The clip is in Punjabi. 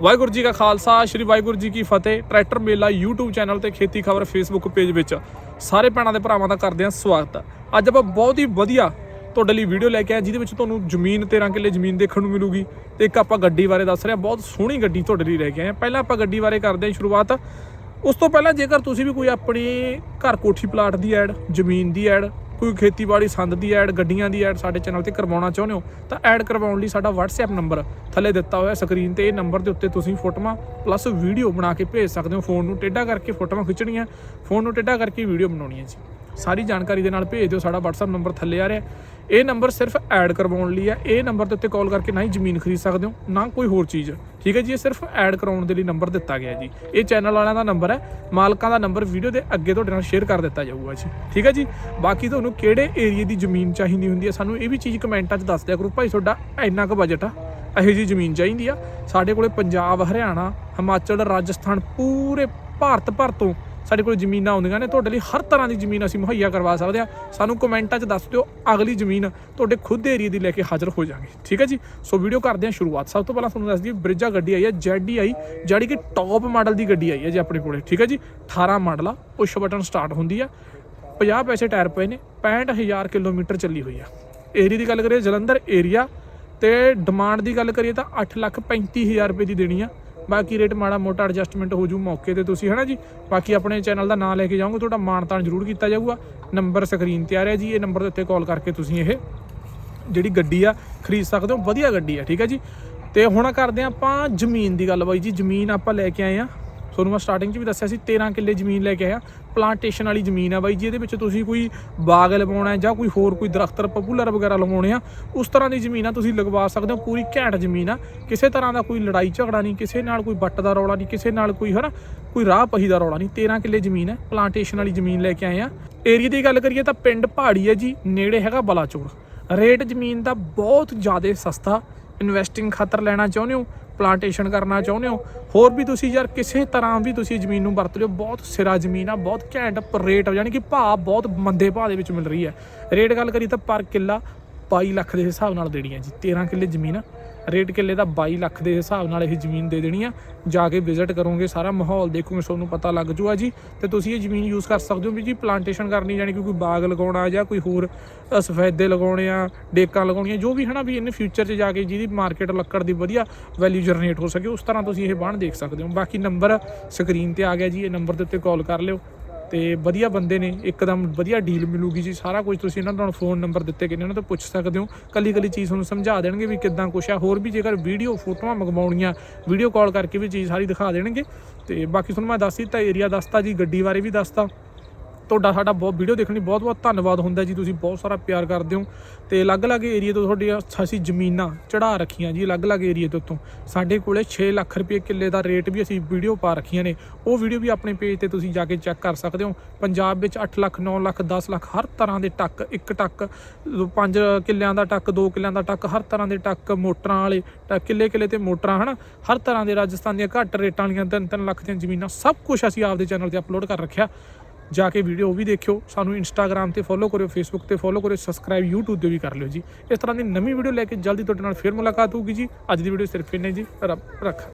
ਵਾਹਿਗੁਰੂ ਜੀ ਕਾ ਖਾਲਸਾ, ਸ੍ਰੀ ਵਾਹਿਗੁਰੂ ਜੀ ਕੀ ਫਤਿਹ। ਟਰੈਕਟਰ ਮੇਲਾ YouTube ਚੈਨਲ ਤੇ ਖੇਤੀ ਖਬਰ Facebook ਪੇਜ ਵਿੱਚ ਸਾਰੇ ਭੈਣਾਂ ਦੇ ਭਰਾਵਾਂ ਦਾ ਕਰਦੇ ਹਾਂ ਸਵਾਗਤ ਅੱਜ ਆਪਾਂ ਬਹੁਤ ਹੀ ਵਧੀਆ ਤੁਹਾਡੇ ਲਈ ਵੀਡੀਓ ਲੈ ਕੇ ਆਏ, ਜਿਹਦੇ ਵਿੱਚ ਤੁਹਾਨੂੰ ਜ਼ਮੀਨ 13 ਕਿੱਲੇ ਜ਼ਮੀਨ ਦੇਖਣ ਨੂੰ ਮਿਲੂਗੀ ਤੇ ਇੱਕ ਆਪਾਂ ਗੱਡੀ ਬਾਰੇ ਦੱਸ ਰਹੇ ਹਾਂ। ਬਹੁਤ ਸੋਹਣੀ ਗੱਡੀ ਤੁਹਾਡੇ ਲਈ ਲੈ ਕੇ ਆਏ ਹਾਂ। ਪਹਿਲਾਂ ਆਪਾਂ ਗੱਡੀ ਬਾਰੇ ਕਰਦੇ ਹਾਂ ਸ਼ੁਰੂਆਤ। ਉਸ ਤੋਂ ਪਹਿਲਾਂ ਜੇਕਰ ਤੁਸੀਂ ਵੀ ਕੋਈ ਆਪਣੀ ਘਰ ਕੋਠੀ ਪਲਾਟ ਦੀ ਐਡ ਜ਼ਮੀਨ ਦੀ ਐਡ ਕੋਈ ਖੇਤੀਬਾੜੀ ਸੰਦ ਦੀ ਐਡ, ਗੱਡੀਆਂ ਦੀ ਐਡ ਸਾਡੇ ਚੈਨਲ ਤੇ ਕਰਵਾਉਣਾ ਚਾਹੁੰਦੇ ਹੋ, ਤਾਂ ਐਡ ਕਰਵਾਉਣ ਲਈ ਸਾਡਾ WhatsApp ਨੰਬਰ ਥੱਲੇ ਦਿੱਤਾ ਹੋਇਆ ਸਕਰੀਨ ਤੇ, ਇਹ ਨੰਬਰ ਦੇ ਉੱਤੇ ਤੁਸੀਂ ਫੋਟੋਆਂ ਪਲੱਸ ਵੀਡੀਓ ਬਣਾ ਕੇ ਭੇਜ ਸਕਦੇ ਹੋ। ਫੋਨ ਨੂੰ ਟੇਢਾ ਕਰਕੇ ਫੋਟੋਆਂ ਖਿੱਚਣੀਆਂ, ਫੋਨ ਨੂੰ ਟੇਢਾ ਕਰਕੇ ਵੀਡੀਓ ਬਣਾਉਣੀ ਹੈ ਜੀ। ਸਾਰੀ ਜਾਣਕਾਰੀ ਦੇ ਨਾਲ ਭੇਜ ਦਿਓ, ਸਾਡਾ WhatsApp ਨੰਬਰ ਥੱਲੇ ਆ ਰਿਹਾ। ਇਹ ਨੰਬਰ ਸਿਰਫ ਐਡ ਕਰਵਾਉਣ ਲਈ ਹੈ ਇਹ ਨੰਬਰ ਦੇ ਉੱਤੇ ਕਾਲ ਕਰਕੇ ਨਾ ਹੀ ਜ਼ਮੀਨ ਖਰੀਦ ਸਕਦੇ ਹੋ, ਨਾ ਕੋਈ ਹੋਰ ਚੀਜ਼। ਠੀਕ ਹੈ ਜੀ, ਇਹ ਸਿਰਫ ਐਡ ਕਰਾਉਣ ਦੇ ਲਈ ਨੰਬਰ ਦਿੱਤਾ ਗਿਆ ਜੀ। ਇਹ ਚੈਨਲ ਵਾਲਿਆਂ ਦਾ ਨੰਬਰ ਹੈ, ਮਾਲਕਾਂ ਦਾ ਨੰਬਰ ਵੀਡੀਓ ਦੇ ਅੱਗੇ ਤੁਹਾਡੇ ਨਾਲ ਸ਼ੇਅਰ ਕਰ ਦਿੱਤਾ ਜਾਊਗਾ ਜੀ। ਠੀਕ ਹੈ ਜੀ, ਬਾਕੀ ਤੁਹਾਨੂੰ ਕਿਹੜੇ ਏਰੀਆ ਦੀ ਜ਼ਮੀਨ ਚਾਹੀਦੀ ਹੁੰਦੀ ਹੈ, ਸਾਨੂੰ ਇਹ ਵੀ ਚੀਜ਼ ਕਮੈਂਟਾਂ 'ਚ ਦੱਸ ਦਿਆ ਕਰੋ, ਭਾਈ ਤੁਹਾਡਾ ਇੰਨਾ ਕੁ ਬਜਟ ਆ, ਇਹੋ ਜੀ ਜ਼ਮੀਨ ਚਾਹੀਦੀ ਆ। ਸਾਡੇ ਕੋਲੇ ਪੰਜਾਬ, ਹਰਿਆਣਾ, ਹਿਮਾਚਲ, ਰਾਜਸਥਾਨ, ਪੂਰੇ ਭਾਰਤ ਭਰ ਤੋਂ ਸਾਡੇ ਕੋਲ ਜ਼ਮੀਨਾਂ ਆਉਂਦੀਆਂ ਨੇ, ਤੁਹਾਡੇ ਲਈ ਹਰ ਤਰ੍ਹਾਂ ਦੀ ਜ਼ਮੀਨ ਅਸੀਂ ਮੁਹੱਈਆ ਕਰਵਾ ਸਕਦੇ ਆ ਸਾਨੂੰ ਕਮੈਂਟਾਂ 'ਚ ਦੱਸ ਦਿਓ, ਅਗਲੀ ਜ਼ਮੀਨ ਤੁਹਾਡੇ ਖੁਦ ਦੇ ਏਰੀਆ ਦੀ ਲੈ ਕੇ ਹਾਜ਼ਰ ਹੋ ਜਾਾਂਗੇ। ਠੀਕ ਹੈ ਜੀ? ਸੋ ਵੀਡੀਓ ਕਰਦੇ ਹਾਂ ਸ਼ੁਰੂਆਤ। ਸਭ ਤੋਂ ਪਹਿਲਾਂ ਤੁਹਾਨੂੰ ਦੱਸ ਦਈਏ, ਬ੍ਰਿਜਾ ਗੱਡੀ ਆਈ ਹੈ ZDI ਜਿਹੜੀ ਕਿ ਟੌਪ ਮਾਡਲ ਦੀ ਗੱਡੀ ਆਈ ਹੈ ਜੀ ਆਪਣੇ ਕੋਲੇ। ਠੀਕ ਹੈ ਜੀ? 18 ਮਾਡਲ ਆ ਪੁਸ਼ ਬਟਨ ਸਟਾਰਟ ਹੁੰਦੀ ਆ। 50 ਪੈਸੇ ਟਾਇਰ ਪਏ ਨੇ 65000 ਕਿਲੋਮੀਟਰ ਚੱਲੀ ਹੋਈ ਆ। ਏਰੀਆ ਦੀ ਗੱਲ ਕਰੀਏ, ਜਲੰਧਰ ਏਰੀਆ ਤੇ ਡਿਮਾਂਡ ਦੀ ਗੱਲ ਕਰੀਏ ਤਾਂ 8 ਲੱਖ 35000 ਰੁਪਏ ਦੀ ਦੇਣੀ ਆ। ਬਾਕੀ ਰੇਟ ਮਾੜਾ ਮੋਟਾ ਐਡਜਸਟਮੈਂਟ ਹੋ ਜੂ ਮੌਕੇ ਤੇ ਤੁਸੀਂ, ਹਨਾ ਜੀ? ਬਾਕੀ ਆਪਣੇ ਚੈਨਲ ਦਾ ਨਾਮ ਲੈ ਕੇ ਜਾਓਗੇ, ਤੁਹਾਡਾ ਮਾਣ ਤਾਣ ਜ਼ਰੂਰ ਕੀਤਾ ਜਾਊਗਾ। ਨੰਬਰ ਸਕਰੀਨ ਤੇ ਆ ਰਿਹਾ ਜੀ, ਇਹ ਨੰਬਰ ਦੇ ਉੱਤੇ ਕਾਲ ਕਰਕੇ ਤੁਸੀਂ ਇਹ ਜਿਹੜੀ ਗੱਡੀ ਆ, ਖਰੀਦ ਸਕਦੇ ਹੋ। ਵਧੀਆ ਗੱਡੀ ਆ, ਠੀਕ ਹੈ ਜੀ? ਤੇ ਹੁਣ ਕਰਦੇ ਹਾਂ ਆਪਾਂ ਜ਼ਮੀਨ ਦੀ ਗੱਲ ਬਾਈ ਜੀ। ਜ਼ਮੀਨ ਆਪਾਂ ਲੈ ਕੇ ਆਏ ਆ ਤੁਹਾਨੂੰ ਮੈਂ ਸਟਾਰਟਿੰਗ 'ਚ ਵੀ ਦੱਸਿਆ ਸੀ 13 ਕਿੱਲੇ ਜ਼ਮੀਨ ਲੈ ਕੇ ਆਇਆ। ਪਲਾਂਟੇਸ਼ਨ ਵਾਲੀ ਜ਼ਮੀਨ ਆ ਬਾਈ ਜੀ ਇਹਦੇ ਵਿੱਚ ਤੁਸੀਂ ਕੋਈ ਬਾਗ ਲਵਾਉਣਾ ਹੈ ਜਾਂ ਕੋਈ ਹੋਰ ਕੋਈ ਦਰਖਤ ਪਪੂਲਰ ਵਗੈਰਾ ਲਗਾਉਣੇ ਆ, ਉਸ ਤਰ੍ਹਾਂ ਦੀ ਜ਼ਮੀਨ ਆ, ਤੁਸੀਂ ਲਗਵਾ ਸਕਦੇ ਹੋ, ਪੂਰੀ ਘੈਂਟ ਜ਼ਮੀਨ ਆ। ਕਿਸੇ ਤਰ੍ਹਾਂ ਦਾ ਕੋਈ ਲੜਾਈ ਝਗੜਾ ਨਹੀਂ, ਕਿਸੇ ਨਾਲ ਕੋਈ ਬੱਟ ਦਾ ਰੌਲਾ ਨਹੀਂ, ਕਿਸੇ ਨਾਲ ਕੋਈ ਹਨਾ, ਕੋਈ ਰਾਹ ਪਹੀ ਦਾ ਰੌਲਾ ਨਹੀਂ। 13 ਕਿੱਲੇ ਜ਼ਮੀਨ ਹੈ ਪਲਾਂਟੇਸ਼ਨ ਵਾਲੀ ਜ਼ਮੀਨ ਲੈ ਕੇ ਆਏ ਆ। ਏਰੀਆ ਦੀ ਗੱਲ ਕਰੀਏ ਤਾਂ ਪਿੰਡ ਪਹਾੜੀ ਹੈ ਜੀ, ਨੇੜੇ ਹੈਗਾ ਬਲਾਚੌਰ। ਰੇਟ ਜ਼ਮੀਨ ਦਾ ਬਹੁਤ ਜ਼ਿਆਦਾ ਸਸਤਾ। ਇਨਵੈਸਟਿੰਗ ਖਾਤਰ ਲੈਣਾ ਚਾਹੁੰਦੇ ਹੋ ਪਲਾਂਟੇਸ਼ਨ ਕਰਨਾ ਚਾਹੁੰਦੇ ਹੋ? ਹੋਰ ਵੀ ਤੁਸੀਂ ਯਾਰ ਕਿਸੇ ਤਰ੍ਹਾਂ ਵੀ ਤੁਸੀਂ ਜ਼ਮੀਨ ਨੂੰ ਵਰਤ ਲਿਓ। ਬਹੁਤ ਸਿਰਾ ਜ਼ਮੀਨ ਆ, ਬਹੁਤ ਘੈਂਟ ਰੇਟ ਯਾਨੀ ਕਿ ਭਾਅ ਬਹੁਤ ਮੰਦੇ ਭਾਅ ਦੇ ਵਿੱਚ ਮਿਲ ਰਹੀ ਹੈ। ਰੇਟ ਗੱਲ ਕਰੀ ਤਾਂ ਪਰ ਕਿੱਲਾ 22 ਲੱਖ ਦੇ ਹਿਸਾਬ ਨਾਲ ਦੇਣੀ ਹੈ ਜੀ 13 ਕਿੱਲੇ ਜ਼ਮੀਨ। ਰੇਟ ਕਿੱਲੇ ਦਾ 22 ਲੱਖ ਦੇ ਹਿਸਾਬ ਨਾਲ ਇਹ ਜ਼ਮੀਨ ਦੇ ਦੇਣੀ ਆ। ਜਾ ਕੇ ਵਿਜ਼ਿਟ ਕਰੋਗੇ ਸਾਰਾ ਮਾਹੌਲ ਦੇਖੋਗੇ ਤੁਹਾਨੂੰ ਪਤਾ ਲੱਗ ਜੂਗਾ ਜੀ। ਤੇ ਤੁਸੀਂ ਇਹ ਜ਼ਮੀਨ ਯੂਜ਼ ਕਰ ਸਕਦੇ ਹੋ ਵੀ ਜੀ ਪਲਾਂਟੇਸ਼ਨ ਕਰਨੀ ਯਾਨੀ ਕਿ ਕੋਈ ਬਾਗ ਲਗਾਉਣਾ ਜਾਂ ਕੋਈ ਹੋਰ ਅ, ਸਫੈਦੇ ਲਗਾਉਣੇ ਆ ਡੇਕਾਂ ਲਗਾਉਣੀਆਂ ਜੋ ਵੀ ਹਨਾ ਵੀ ਇਹਨੇ ਫਿਊਚਰ 'ਚ ਜਾ ਕੇ ਜਿਹਦੀ ਮਾਰਕੀਟ ਲੱਕੜ ਦੀ ਵਧੀਆ ਵੈਲਿਊ ਜਨਰੇਟ ਹੋ ਸਕੇ ਉਸ ਤਰ੍ਹਾਂ ਤੁਸੀਂ ਇਹ ਬਾਣ ਦੇਖ ਸਕਦੇ ਹੋ। ਬਾਕੀ ਨੰਬਰ ਸਕਰੀਨ ਤੇ ਆ ਗਿਆ ਜੀ ਇਹ ਨੰਬਰ ਦੇ ਉੱਤੇ ਕਾਲ ਕਰ ਲਿਓ। ਤੇ ਵਧੀਆ ਬੰਦੇ ਨੇ, ਇੱਕਦਮ ਵਧੀਆ ਡੀਲ ਮਿਲੂਗੀ ਜੀ, ਸਾਰਾ ਕੁਝ ਤੁਸੀਂ ਇਹਨਾਂ ਨੂੰ ਫੋਨ ਨੰਬਰ ਦਿੱਤੇ ਗਏ ਨੇ ਉਹਨਾਂ ਤੋਂ ਪੁੱਛ ਸਕਦੇ ਹੋ। ਕੱਲੀ ਕੱਲੀ ਚੀਜ਼ ਤੁਹਾਨੂੰ ਸਮਝਾ ਦੇਣਗੇ ਵੀ ਕਿੱਦਾਂ ਕੁਛ ਆ। ਹੋਰ ਵੀ ਜੇਕਰ ਵੀਡੀਓ ਫੋਟੋਆਂ ਮੰਗਵਾਉਣੀਆਂ ਵੀਡੀਓ ਕਾਲ ਕਰਕੇ ਵੀ ਚੀਜ਼ ਸਾਰੀ ਦਿਖਾ ਦੇਣਗੇ। ਤੇ ਬਾਕੀ ਤੁਹਾਨੂੰ ਮੈਂ ਦੱਸ ਦਿੱਤਾ ਏਰੀਆ ਦੱਸਤਾ ਜੀ, ਗੱਡੀ ਬਾਰੇ ਵੀ ਦੱਸਤਾ। ਤੁਹਾਡਾ ਸਾਡਾ ਬਹੁਤ ਵੀਡੀਓ ਦੇਖਣ ਲਈ ਬਹੁਤ ਬਹੁਤ ਧੰਨਵਾਦ ਹੁੰਦਾ ਜੀ, ਤੁਸੀਂ ਬਹੁਤ ਸਾਰਾ ਪਿਆਰ ਕਰਦੇ ਹੋ ਤੇ ਅਲੱਗ-ਅਲੱਗ ਏਰੀਆ ਤੋਂ ਤੁਹਾਡੀਆਂ ਅਸੀਂ ਜ਼ਮੀਨਾਂ ਚੜਾ ਰੱਖੀਆਂ ਜੀ ਅਲੱਗ-ਅਲੱਗ ਏਰੀਆ ਤੋਂ ਉੱਤੋਂ। ਸਾਡੇ ਕੋਲੇ 6 ਲੱਖ ਰੁਪਏ ਕਿੱਲੇ ਦਾ ਰੇਟ ਵੀ ਅਸੀਂ ਵੀਡੀਓ ਪਾ ਰੱਖੀਆਂ ਨੇ। ਉਹ ਵੀਡੀਓ ਵੀ ਆਪਣੇ ਪੇਜ ਤੇ ਤੁਸੀਂ ਜਾ ਕੇ ਚੈੱਕ ਕਰ ਸਕਦੇ ਹੋ। ਪੰਜਾਬ ਵਿੱਚ 8 ਲੱਖ 9 ਲੱਖ 10 ਲੱਖ ਹਰ ਤਰ੍ਹਾਂ ਦੇ ਟੱਕ, ਇੱਕ ਟੱਕ ਪੰਜ ਕਿੱਲਿਆਂ ਦਾ ਟੱਕ, ਦੋ ਕਿੱਲਿਆਂ ਦਾ ਟੱਕ, ਹਰ ਤਰ੍ਹਾਂ ਦੇ ਟੱਕ, ਮੋਟਰਾਂ ਵਾਲੇ ਟੱਕ, ਕਿੱਲੇ ਕਿੱਲੇ ਤੇ ਮੋਟਰਾਂ, ਹਨਾ? ਹਰ ਤਰ੍ਹਾਂ ਦੇ ਰਾਜਸਥਾਨ ਦੀਆਂ ਘੱਟ ਰੇਟਾਂ ਵਾਲੀਆਂ 3-3 ਲੱਖ ਦੀਆਂ ਜ਼ਮੀਨਾਂ ਸਭ ਕੁਝ ਅਸੀਂ ਆਪਦੇ ਚੈਨਲ ਤੇ ਅਪਲੋਡ ਕਰ ਰੱਖਿਆ। ਜਾ ਕੇ ਵੀਡੀਓ ਉਹ ਵੀ ਦੇਖਿਓ। ਸਾਨੂੰ ਇੰਸਟਾਗ੍ਰam ਤੇ ਫੋਲੋ ਕਰਿਓ ਫੇਸਬੁੱਕ ਤੇ ਫੋਲੋ ਕਰਿਓ ਸਬਸਕ੍ਰਾਈਬ YouTube ਤੇ ਵੀ ਕਰ ਲਿਓ ਜੀ। ਇਸ ਤਰ੍ਹਾਂ ਦੀ ਨਵੀਂ ਵੀਡੀਓ ਲੈ ਕੇ ਜਲਦੀ ਤੁਹਾਡੇ ਨਾਲ ਫੇਰ ਮੁਲਾਕਾਤ ਹੋਊਗੀ ਜੀ। ਅੱਜ ਦੀ ਵੀਡੀਓ ਸਿਰਫ ਇੰਨੇ ਜੀ। ਰੱਬ ਰੱਖਾ।